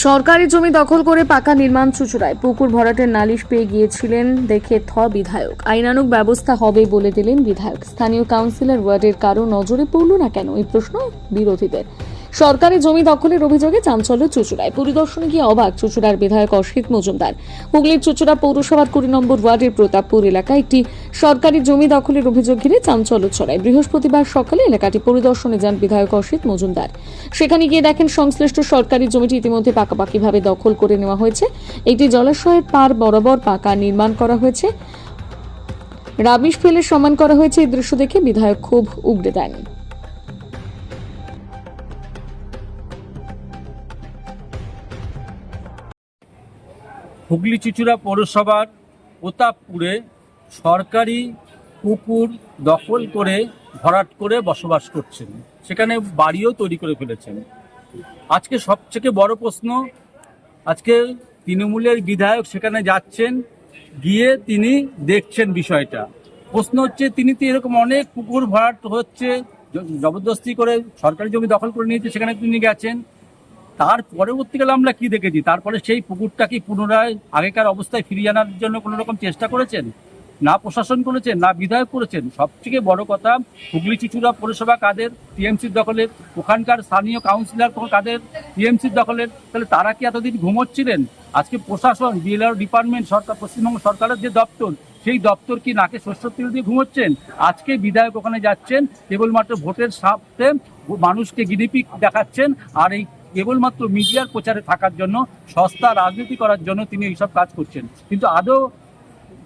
সরকারি জমি দখল করে পাকা নির্মাণ চুচুড়ায় পুকুর ভরাটের নালিশ পেয়ে গিয়েছিলেন দেখে থ বিধায়ক। আইনানুক ব্যবস্থা হবে বলে দিলেন বিধায়ক। স্থানীয় কাউন্সিলর ওয়ার্ডের কারও নজরে পড়ল না কেন? এই প্রশ্ন বিরোধীদের। সরকারি জমি দখলের অভিযোগে চাঞ্চল্য চুচুড়ায়। পরিদর্শনে গিয়ে অবাক চুচুড়ার বিধায়ক অসিত মজুমদার। হুগলির চুচুড়া পৌরসভার কুড়ি নম্বর ওয়ার্ডের প্রতাপপুর এলাকায় একটি সরকারি জমি দখলের অভিযোগ ঘিরে চাঞ্চল্য ছড়ায়। বৃহস্পতিবার সকালে এলাকাটি পরিদর্শনে যান বিধায়ক অসিত মজুমদার। সেখানে গিয়ে দেখেন সংশ্লিষ্ট সরকারি জমিটি ইতিমধ্যে পাকাপাকিভাবে দখল করে নেওয়া হয়েছে। একটি জলাশয়ের পার বরাবর পাকা নির্মাণ করা হয়েছে। রাবিশ ফেলে সমান করা হয়েছে এই দৃশ্য দেখে বিধায়ক খুব উগড়ে দেন। হুগলি চুচুড়া পৌরসভার প্রতাপপুরে সরকারি পুকুর দখল করে ভরাট করে বসবাস করছেন। সেখানে বাড়িও তৈরি করে ফেলেছেন। আজকে সবথেকে বড় প্রশ্ন, আজকে তৃণমূলের বিধায়ক সেখানে যাচ্ছেন, গিয়ে তিনি দেখছেন বিষয়টা। প্রশ্ন হচ্ছে, তিনি তো এরকম অনেক পুকুর ভরাট হচ্ছে জবরদস্তি করে সরকারি জমি দখল করে নিয়েছে, সেখানে তিনি গেছেন। তার পরবর্তীকালে আমরা কি দেখেছি? তারপরে সেই পুকুরটা কি পুনরায় আগেকার অবস্থায় ফিরিয়ে আনার জন্য কোনো রকম চেষ্টা করেছেন? না প্রশাসন করেছেন, না বিধায়ক করেছেন? সবথেকে বড় কথা, হুগলি চিচুড়া পৌরসভা কাদের? টিএমসির দখলের। ওখানকার স্থানীয় কাউন্সিলর কাদের? টিএমসির দখলের। তাহলে তারা কি এতদিন ঘুমোচ্ছিলেন? আজকে প্রশাসন বিএলআর ডিপার্টমেন্ট, সরকার, পশ্চিমবঙ্গ সরকারের যে দপ্তর, সেই দপ্তর কি নাকে শস্য তেল দিয়ে ঘুমোচ্ছেন? আজকে বিধায়ক ওখানে যাচ্ছেন, কেবলমাত্র ভোটের সাথে মানুষকে গিনিপিক দেখাচ্ছেন, আর এই কেবলমাত্র মিডিয়ার প্রচারে থাকার জন্য সস্তা রাজনীতি করার জন্য তিনি এইসব কাজ করছেন। কিন্তু আদৌ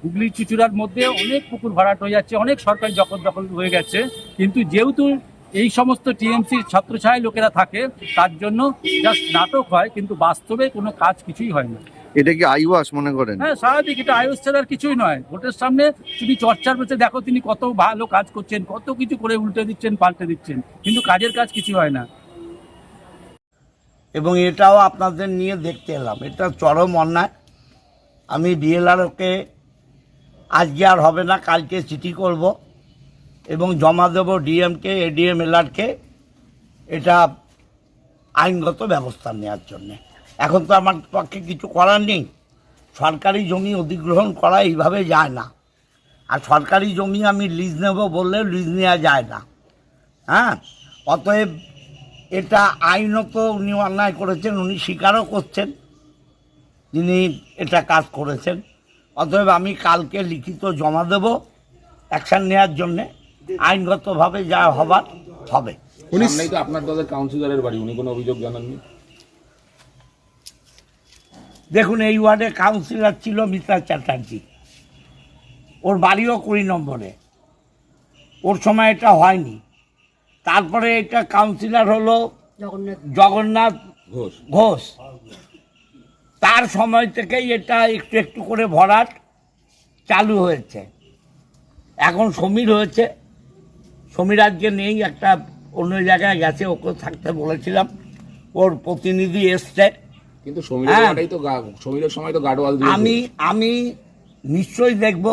হুগলি চুচুড়ার মধ্যে অনেক পুকুর ভরাট হয়ে যাচ্ছে অনেক সরকারি দখল দখল হয়ে গেছে। কিন্তু যেহেতু এই সমস্ত টিএমসির ছত্রছায় লোকেরা থাকে তার জন্য জাস্ট নাটক হয় কিন্তু বাস্তবে কোনো কাজ কিছুই হয় না। এটা কি আইওয়াস মনে করেন? হ্যাঁ স্বাভাবিক এটা আয়ুষ ছাড়ার কিছুই নয়। ভোটের সামনে তুমি চর্চার পেছে দেখো তিনি কত ভালো কাজ করছেন কত কিছু করে উল্টে দিচ্ছেন পাল্টে দিচ্ছেন কিন্তু কাজের কাজ কিছু হয় না। এবং এটাও আপনাদের নিয়ে দেখতে এলাম। এটা চরম অন্যায়। আমি বিএলআরকে আজকে আর হবে না, কালকে চিঠি করব এবং জমা দেব ডিএমকে এডিএম এলআরকে এটা আইনগত ব্যবস্থা নেওয়ার জন্যে। এখন তো আমার পক্ষে কিছু করার নেই। সরকারি জমি অধিগ্রহণ করা এইভাবে যায় না। আর সরকারি জমি আমি লিজ নেব বললে লিজ নেওয়া যায় না। হ্যাঁ? অতএব এটা আইনত উনি অন্যায় করেছেন উনি স্বীকারও করছেন যিনি এটা কাজ করেছেন। অতএব আমি কালকে লিখিত জমা দেব অ্যাকশান নেওয়ার জন্যে আইনগতভাবে যা হবার হবে। তো আপনার দলের কাউন্সিলরের বাড়ি উনি কোনো অভিযোগ জানাননি? দেখুন এই ওয়ার্ডে কাউন্সিলর ছিল মিতা চ্যাটার্জি। ওর বাড়িও কুড়ি নম্বরে। ওর সময় এটা হয়নি। তারপরে এটা কাউন্সিলর হলো জগন্নাথ। ঘোষ। ঘোষ। তার সময় থেকেই এটা একটু একটু করে ভরাট চালু হয়েছে। এখন সমীর হয়েছে। সমীর আজকে নেই একটা অন্য জায়গায় গেছে ওকে থাকতে বলেছিলাম। ওর প্রতিনিধি এসছে। কিন্তু সমীরের হ্যাঁ। তো সমীরের সময় তো গাডওয়াল দিয়ে আমি আমি নিশ্চয়ই দেখব।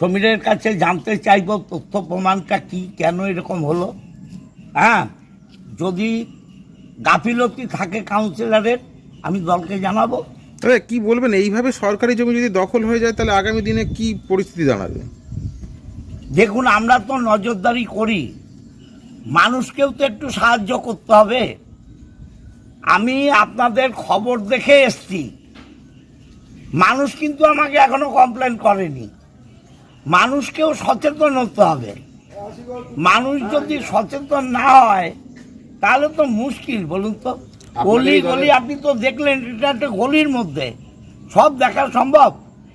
সমীরের কাছে জানতে চাইব তথ্য প্রমাণটা কি কেন এরকম হলো? হ্যাঁ যদি গাফিলতি থাকে কাউন্সিলরের আমি দলকে জানাব। তাহলে কি বলবেন? এইভাবে সরকারি জমি যদি দখল হয়ে যায় তাহলে আগামী দিনে কি পরিস্থিতি দাঁড়াবে? দেখুন আমরা তো নজরদারি করি। মানুষকেও তো একটু সাহায্য করতে হবে। আমি আপনাদের খবর দেখে এসছি। মানুষ কিন্তু আমাকে এখনও কমপ্লেন করেনি। মানুষকেও সচেতন হতে হবে। মানুষ যদি সচেতন না হয় তাহলে তো মুশকিল বলুন তো। গলি গলি আপনি তো দেখলেন এটা একটা গলির মধ্যে। সব দেখা সম্ভব।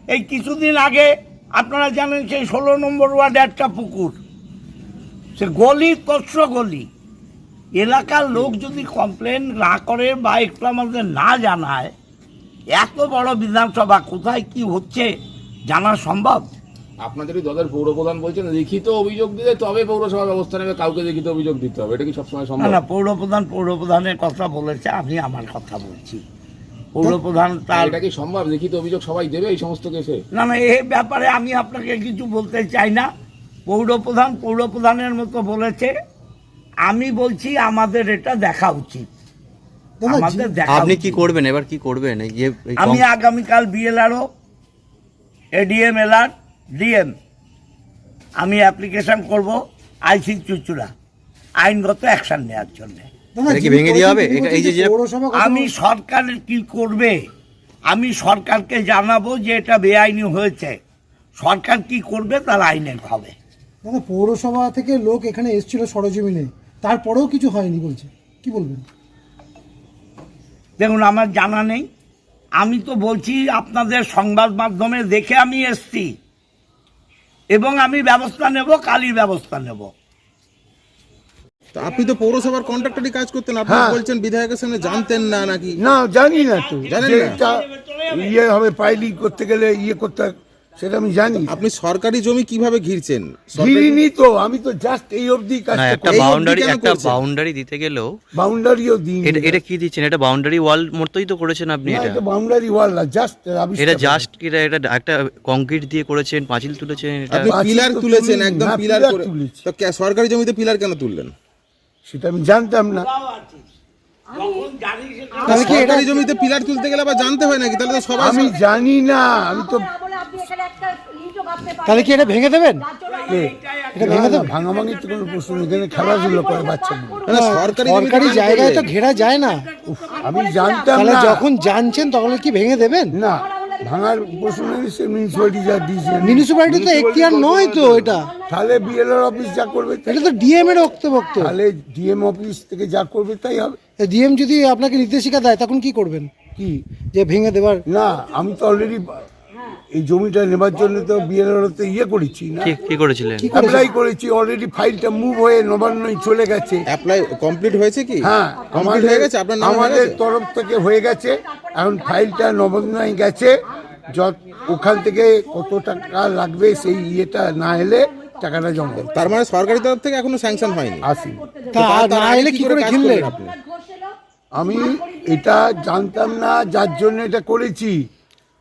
এই কিছুদিন আগে আপনারা জানেন সেই ষোলো নম্বর ওয়ার্ডে একটা পুকুর। সে গলি তৎস গলি। এলাকার লোক যদি কমপ্লেন না করে বা একটু আমাদের না জানায় এত বড় বিধানসভা কোথায় কি হচ্ছে জানা সম্ভব? আপনাদেরই দলের পৌরপ্রধান বলছেন লিখিত অভিযোগ দিলে তবে পৌরসভা ব্যবস্থা নেবে কাউকে লিখিত অভিযোগ দিতে হবে এটা কি সবসময় না সম্ভব? না পৌরপ্রধান পৌরপ্রধানের কথা বলেছে আমি আমার কথা বলছি। পৌরপ্রধান তার এটা কি সম্ভব? লিখিত অভিযোগ সবাই দেবে এই সমস্ত কেসে? না না এই ব্যাপারে আমি আপনাকে কিছু বলতে চাই না। পৌরপ্রধান পৌরপ্রধানের মতো বলেছে আমি বলছি আমাদের এটা দেখা উচিত। আমাদের দেখা আপনি কি করবেন? এবার কি করবেন? আমি আগামীকাল বিএলআরও এডিএম এলআর ডিএম আমি অ্যাপ্লিকেশন করব আইসি চুচুড়া। আইনগত অ্যাকশন নেওয়ার জন্য। এটা কি ভেঙে দেওয়া হবে? এই যে আমি সরকারের কি করবে? আমি সরকারকে জানাব যে এটা বেআইনি হয়েছে। সরকার কি করবে তার আইনে হবে। দাদা পৌরসভা থেকে লোক এখানে এসেছিল সরজমিনে। তারপরেও কিছু হয়নি বলছে। কি বলবেন? দেখুন আমার জানা নেই। আমি তো বলছি আপনাদের সংবাদ মাধ্যমে দেখে আমি এসছি। এবং আমি ব্যবস্থা নেব কালই ব্যবস্থা নেব তা আপনি তো পৌরসভার কন্ট্রাক্টরই কাজ করতেন আপনি হ্যাঁ। বলছেন বিধায়কের সামনে জানতেন না নাকি না জানি না তো জানেন না? এটা ইয়ে হবে ফাইলিং করতে গেলে ইয়ে করতে সেটা আমি জানি। আপনি সরকারি জমি কীভাবে ঘিরছেন? ঘিরিনি তো আমি তো জাস্ট এই অবধি না একটা বাউন্ডারি একটা বাউন্ডারি দিতে গেলেও বাউন্ডারিও দিই এটা এটা কি দিচ্ছেন? এটা বাউন্ডারি ওয়াল মতোই তো করেছেন আপনি এটা। এটা বাউন্ডারি ওয়াল না জাস্ট এটা জাস্ট এটা এটা একটা কংক্রিট দিয়ে করেছেন পাঁচিল তুলেছেন এটা আপনি পিলার তুলেছেন একদম পিলার করে তো সরকারি জমিতে পিলার কেন তুললেন? সেটা আমি জানতাম না। তাহলে কি সরকারি জমিতে পিলার তুলতে গেলে আবার জানতে হয় নাকি? তাহলে তো সবাই আমি জানি না আমি তো তাহলে কি এটা ভেঙে দেবেন? তো কোনো প্রশ্ন নেই এখানে খেলাধুলো করে সরকারি সরকারি জায়গায় তো ঘেরা যায় না। আমি জানতাম তাহলে যখন জানছেন তখন কি ভেঙে দেবেন? না ভাঙার প্রশ্ন যা দিয়েছে। মিউনিসিপ্যালিটি তো এখতিয়ার নয় তো এটা। তাহলে বিএলআর অফিস যা করবে এটা তো ডিএম এর বক্তব্য তাহলে ডিএম অফিস থেকে যা করবে তাই হবে। ডিএম যদি আপনাকে নির্দেশিকা দেয় তখন কি করবেন? কি? যে ভেঙে দেবার না আমি তো অলরেডি এই জমিটা নেবার জন্য তো বিএলআর তে ইয়ে করেছি না? কি কি করেছিলেন? অ্যাপ্লাই করেছি? অলরেডি ফাইলটা মুভ হয়ে নবান্নই চলে গেছে। অ্যাপ্লাই কমপ্লিট হয়েছে কি? হ্যাঁ কমপ্লিট হয়ে গেছে? আপনার নাম আমাদের তরফ থেকে হয়ে গেছে। এখন ফাইলটা নবান্নই গেছে। যত ওখান থেকে কত টাকা লাগবে সেই ইয়েটা না এলে টাকাটা জমা তার মানে সরকারি তরফ থেকে এখনও স্যাংশন হয়নি? আসি না এলে কি করে করলেন আপনি? আমি এটা জানতাম না যার জন্য এটা করেছি।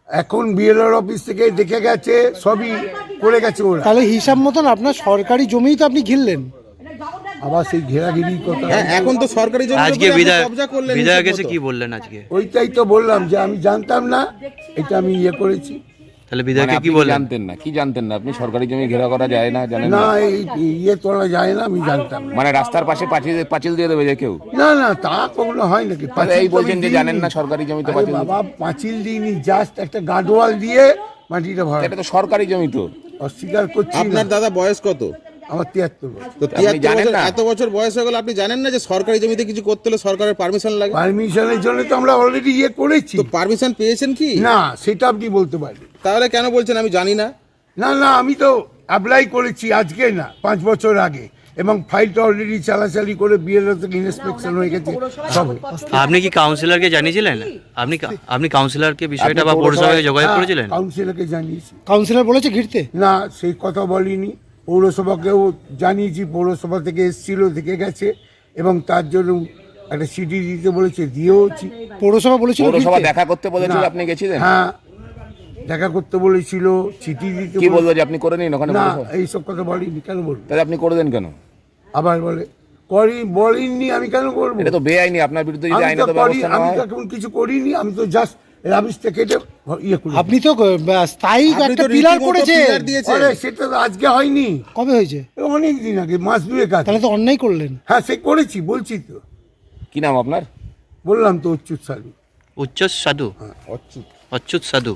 এখন বিএলআর অফিস থেকে দেখে গেছে সবই করে গেছে ওরা। তাহলে হিসাব মতন আপনার সরকারি জমি তো আপনি ঘিরলেন। আবার সেই ঘেরাঘিরি কথা। হ্যাঁ এখন তো সরকারি জমি আজকে বিধায়ক বিধায়ক এসে কি বললেন আজকে? ওইটাই তো বললাম যে আমি জানতাম না এটা আমি ইয়ে করেছি। তাহলে মানে বিধায়ককে কি বলেন জানতেন না কি জানতেন না? আপনি সরকারি জমি ঘেরা করা যায় না জানেন না না? এই ইয়ে তোলা যায় না আমি জানতাম না। মানে রাস্তার পাশে পাঁচিল পাঁচিল দিয়ে দেবে যে কেউ? না না তা কখনো হয় নাকি? তাহলে পাঁচিল এই তো বলছেন আমি যে জানেন না সরকারি জমিতে আরে পাঁচিল। বাবা পাঁচিল দিইনি জাস্ট একটা গার্ডওয়াল দিয়ে মাটিটা ভরা। এটা তো সরকারি জমি তো। অস্বীকার করছি না। আপনার দাদা বয়স কত? আমার তিয়াত্তর বছর। তো তিয়াত্তর এত বছর বয়স হয়ে গেল আপনি জানেন না যে সরকারি জমিতে কিছু করতে হলে সরকারের পারমিশন লাগে? পারমিশনের জন্য তো আমরা অলরেডি ইয়ে করেছি। তো পারমিশন পেয়েছেন কি? না সেটা আপনি বলতে পারেন। তাহলে কেন বলছেন আমি জানি না? না না আমি তো অ্যাপ্লাই করেছি আজকে না পাঁচ বছর আগে। এবং ফাইলটা অলরেডি চালাচালি করে বিএলও থেকে ইন্সপেকশন হয়ে গেছে। সব আপনি কি কাউন্সিলরকে জানিয়েছিলেন? আপনি কা- আপনি কাউন্সিলরকে বিষয়টা বা পৌরসভায় যোগাযোগ করেছিলেন? হ্যাঁ, কাউন্সিলরকে জানিয়েছি। কাউন্সিলর বলেছে ঘিরতে? না সেই কথা বলিনি। পৌরসভাকেও জানিয়েছি পৌরসভা থেকে এসেছিল থেকে গেছে এবং তার জন্য একটা সিটি দিতে বলেছে দিয়েওছি। পৌরসভা বলেছিল পৌরসভা দেখা করতে বলেছিল না। আপনি গেছিলেন? হ্যাঁ দেখা করতে বলেছিল চিঠি দিতে কি বলব যে আপনি করে নিন ওখানে না? এইসব কথা বলিনি কেন বলব? তাহলে আপনি করে দেন কেন? আবার বলে করি বলিনি আমি কেন করব? এটা তো বেআইনি আপনার বিরুদ্ধে যদি আমি তো আইনত করি ব্যবস্থা আমি তো এখন কিছু করিনি আমি তো জাস্ট রাবিশটা কেটে আপনি তো স্থায়ী একটা তো পিলার আরে সেটা তো আজকে হয়নি। কবে হয়েছে? অনেক দিন আগে মাস দুয়েক আগে। তাহলে তো অন্যায় করলেন। হ্যাঁ সে করেছি বলছি তো। কি নাম আপনার? বললাম তো উচ্চুত সাধু। উচ্চ সাধু? হ্যাঁ অচ্যুত। অচ্যুত সাধু।